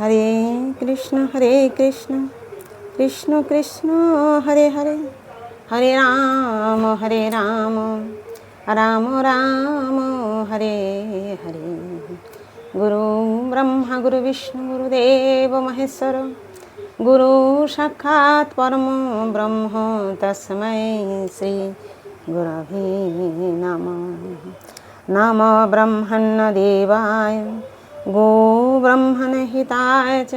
হরে কৃষ্ণ হরে কৃষ্ণ। কৃষ্ণ কৃষ্ণ, হরে হরে। হরে রাম হরে রাম। রাম রাম, হরে হরে। গুরু ব্রহ্মা, গুরু বিষ্ণু গুরুদেব মহেশ্বর। গুরু সাক্ষাৎ পরম ব্রহ্ম তস্मै শ্রী গুরভে নমঃ। নম ব্রহ্মণ্যদেবায় गोब्रह्मणहिताय च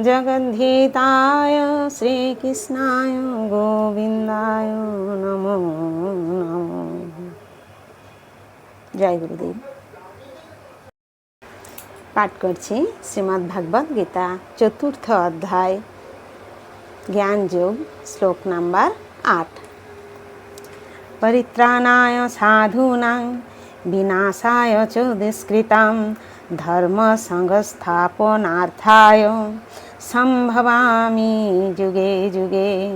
जगद्धिताय श्रीकृष्णाय গোবিন্দায় নমো নমো জয় গুরুদেব পাঠ করছি শ্রীমদ্ ভাগবত গীতা চতুর্থ অধ্যায় জ্ঞান যোগ শ্লোক নাম্বার আট পরিত্রাণায় সাধূনাং বিনাশায় চ দুষ্কৃতাম ধর্ম সংস্থাপনার্থায় সম্ভবামি যুগে যুগে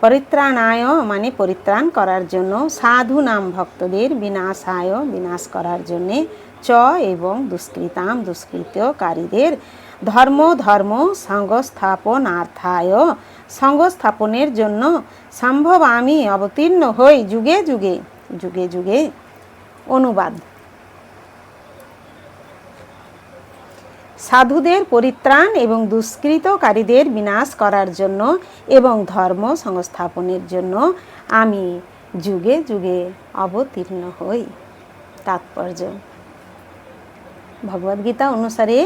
পরিত্রাণায় মানে পরিত্রাণ করার জন্য সাধু নাম ভক্তদের বিনাশায় বিনাশ করার জন্যে চ এবং দুষ্কৃতাম দুষ্কৃতকারীদের ধর্ম ধর্ম সংস্থাপনার্থায় সংস্থাপনের জন্য সম্ভব আমি অবতীর্ণ হই যুগে যুগে। যুগে যুগে। অনুবাদ। সাধুদের পরিত্রাণ এবং দুষ্কৃতকারীদের বিনাশ করার জন্য এবং ধর্ম সংস্থাপনের জন্য আমি যুগে যুগে অবতীর্ণ হই। তাৎপর্য। ভগবদ্গীতা অনুসারে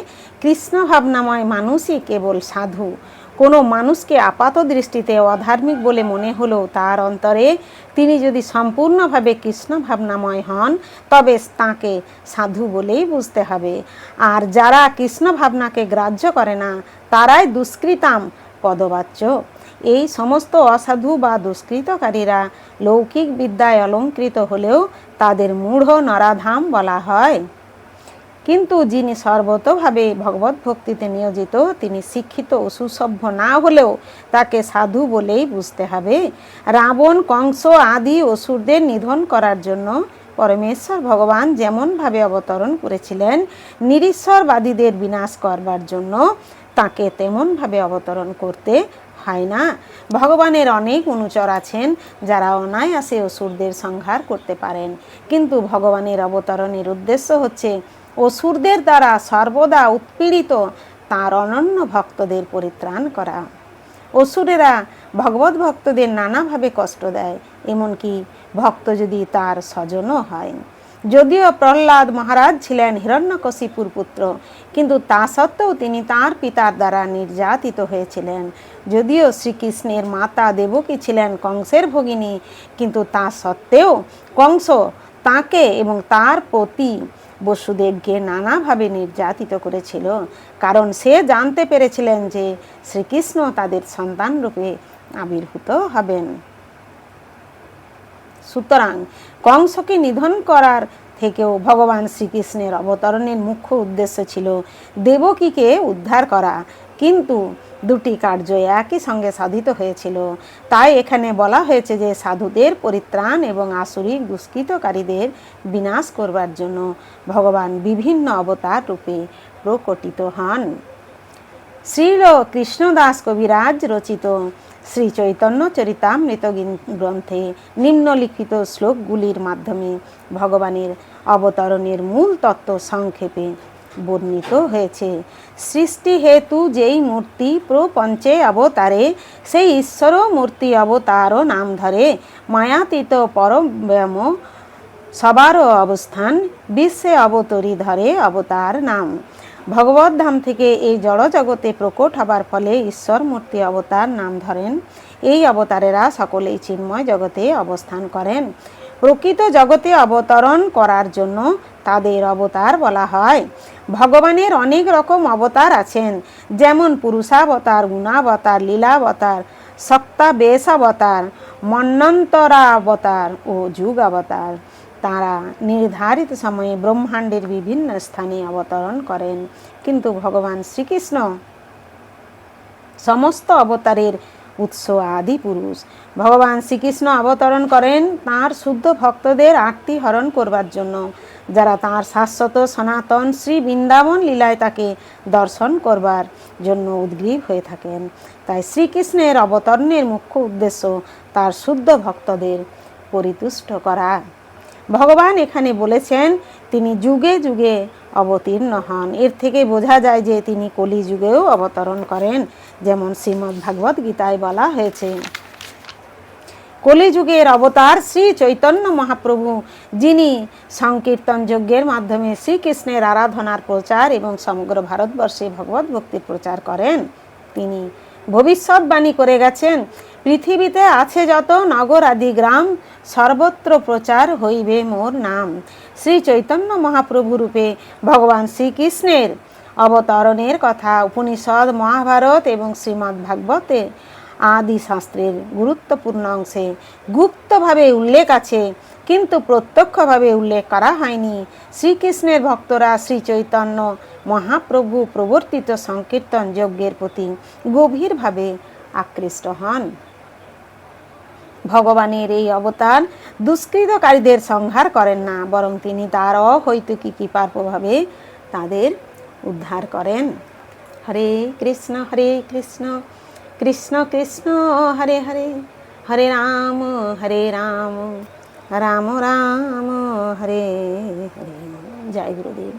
কৃষ্ণ ভাবনাময় মানুষই কেবল সাধু। কোনো মানুষকে আপাত দৃষ্টিতে অধার্মিক বলে মনে হলেও তার অন্তরে তিনি যদি সম্পূর্ণভাবে কৃষ্ণ ভাবনাময় হন, তবে তাকে সাধু বলেই বুঝতে হবে। আর যারা কৃষ্ণ ভাবনাকে গ্রাহ্য করে না, তারাই দুষ্কৃতাম পদবাচ্য। এই সমস্ত অসাধু বা দুষ্কৃতকারীরা লৌকিক বিদ্যায় অলঙ্কৃত হলেও তাদের মূঢ় নরাধাম বলা হয়। কিন্তু যিনি সর্বতভাবে ভগবত ভক্তিতে নিয়োজিত, তিনি শিক্ষিত ও সুসভ্য না হলেও তাকে সাধু বলেই বুঝতে হবে। রাবণ, কংস আদি অসুরদের নিধন করার জন্য পরমেশ্বর ভগবান যেমনভাবে অবতরণ করেছিলেন, নিরীশ্বরবাদীদের বিনাশ করবার জন্য তাকে তেমনভাবে অবতরণ করতে হয় না। ভগবানের অনেক অনুচর আছেন যারা অনায়াসে অসুরদের সংহার করতে পারেন। কিন্তু ভগবানের অবতরণের উদ্দেশ্য হচ্ছে অসুরদের দ্বারা সর্বদা উৎপীড়িত তাঁর অনন্য ভক্তদের পরিত্রাণ করা। অসুরেরা ভগবত ভক্তদের নানাভাবে কষ্ট দেয়, এমনকি ভক্ত যদি তার স্বজনও হয়। যদিও প্রহ্লাদ মহারাজ ছিলেন হিরণ্যকশিপুর পুত্র, কিন্তু তা সত্ত্বেও তিনি তার পিতার দ্বারা নির্যাতিত হয়েছিলেন। যদিও শ্রীকৃষ্ণের মাতা দেবকী ছিলেন কংসের ভগিনী, কিন্তু তা সত্ত্বেও কংস তাকে এবং তার প্রতি বসুদেবকে নানাভাবে নির্যাতিত করেছিল, কারণ সে জানতে পেরেছিলেন যে শ্রীকৃষ্ণ তাদের সন্তান রূপে আবির্ভূত হবেন। সুতরাং কংসকে নিধন করার থেকেও ভগবান শ্রীকৃষ্ণের অবতরণের মুখ্য উদ্দেশ্য ছিল দেবকীকে উদ্ধার করা। কিন্তু দুটি কার্য একই সঙ্গে সাধিত হয়েছিল। তাই এখানে বলা হয়েছে যে সাধুদের পরিত্রাণ এবং আসরিক দুষ্কৃতকারীদের বিনাশ করবার জন্য ভগবান বিভিন্ন অবতার রূপে প্রকটিত হন। শ্রীল কৃষ্ণদাস কবিরাজ রচিত শ্রী চৈতন্য চরিতামৃত গ্রন্থে নিম্নলিখিত শ্লোকগুলির মাধ্যমে ভগবানের অবতরণের মূল তত্ত্ব সংক্ষেপে বর্ণিত হয়েছে। সৃষ্টি হেতু যেই মূর্তি প্রপঞ্চে অবতারে, সেই ঈশ্বর মূর্তি অবতার নাম ধরে, মায়াতীত পরব্যাম সবারও অবস্থান, বিশ্বে অবতরী ধরে অবতার নাম। ভগবত ধাম থেকে এই জড় জগতে প্রকট হবার ফলে ঈশ্বর মূর্তি অবতার নাম ধরেন। এই অবতারেরা সকলেই চিন্ময় জগতে অবস্থান করেন। প্রকৃত জগতে অবতরণ করার জন্য তাদের অবতার বলা হয়। ভগবানের অনেক রকম অবতার আছেন, যেমন পুরুষাবতার, গুণাবতার, লীলাবতার, সপ্তাবেশাবতার, মন্নন্তরাবতার ও যুগাবতার। তারা নির্ধারিত সময়ে ব্রহ্মাণ্ডের বিভিন্ন স্থানে অবতরণ করেন। কিন্তু ভগবান শ্রীকৃষ্ণ সমস্ত অবতারের উৎস আদি পুরুষ। ভগবান শ্রীকৃষ্ণ অবতরণ করেন তাঁর শুদ্ধ ভক্তদের আরতি হরণ করবার জন্য, যারা তাঁর শাশ্বত সনাতন শ্রী বৃন্দাবন লীলায় তাকে দর্শন করবার জন্য উদ্গ্রীব হয়ে থাকেন। তাই শ্রীকৃষ্ণের অবতরণের মুখ্য উদ্দেশ্য তার শুদ্ধ ভক্তদের পরিতুষ্ট করা। ভগবান এখানে বলেছেন, তিনি যুগে যুগে অবতীর্ণ হন। এর থেকে বোঝা যায় যে তিনি কলি যুগেও অবতরণ করেন, যেমন শ্রীমদ্ ভাগবত গীতায় বলা হয়েছে। কলিযুগের অবতার শ্রী চৈতন্য মহাপ্রভু, যিনি সংকীর্তন যজ্ঞের মাধ্যমে শ্রীকৃষ্ণের আরাধনার প্রচার এবং সমগ্র ভারতবর্ষে ভগবত ভক্তির প্রচার করেন। তিনি ভবিষ্যৎবাণী করে গেছেন পৃথিবীতে আছে যত নগর আদি গ্রাম, সর্বত্র প্রচার হইবে মোর নাম। শ্রী চৈতন্য মহাপ্রভু রূপে ভগবান শ্রীকৃষ্ণের অবতরণের কথা, উপনিষদ, মহাভারত এবং শ্রীমদ্ ভাগবতে আদি শাস্ত্রের গুরুত্বপূর্ণ অংশে গুপ্তভাবে উল্লেখ আছে, কিন্তু প্রত্যক্ষভাবে উল্লেখ করা হয়নি। শ্রীকৃষ্ণের ভক্তরা শ্রী চৈতন্য মহাপ্রভু প্রবর্তিত সংকীর্তন যজ্ঞের প্রতি গভীরভাবে আকৃষ্ট হন। ভগবানের এই অবতার দুষ্কৃতকারীদের সংহার করেন না, বরং তিনি তার অহৈতুকী কৃপার প্রভাবে তাদের উদ্ধার করেন। হরে কৃষ্ণ হরে কৃষ্ণ কৃষ্ণ কৃষ্ণ, হরে হরে হরে রাম হরে রাম রাম রাম, হরে হরে। জয় গুরুদেব।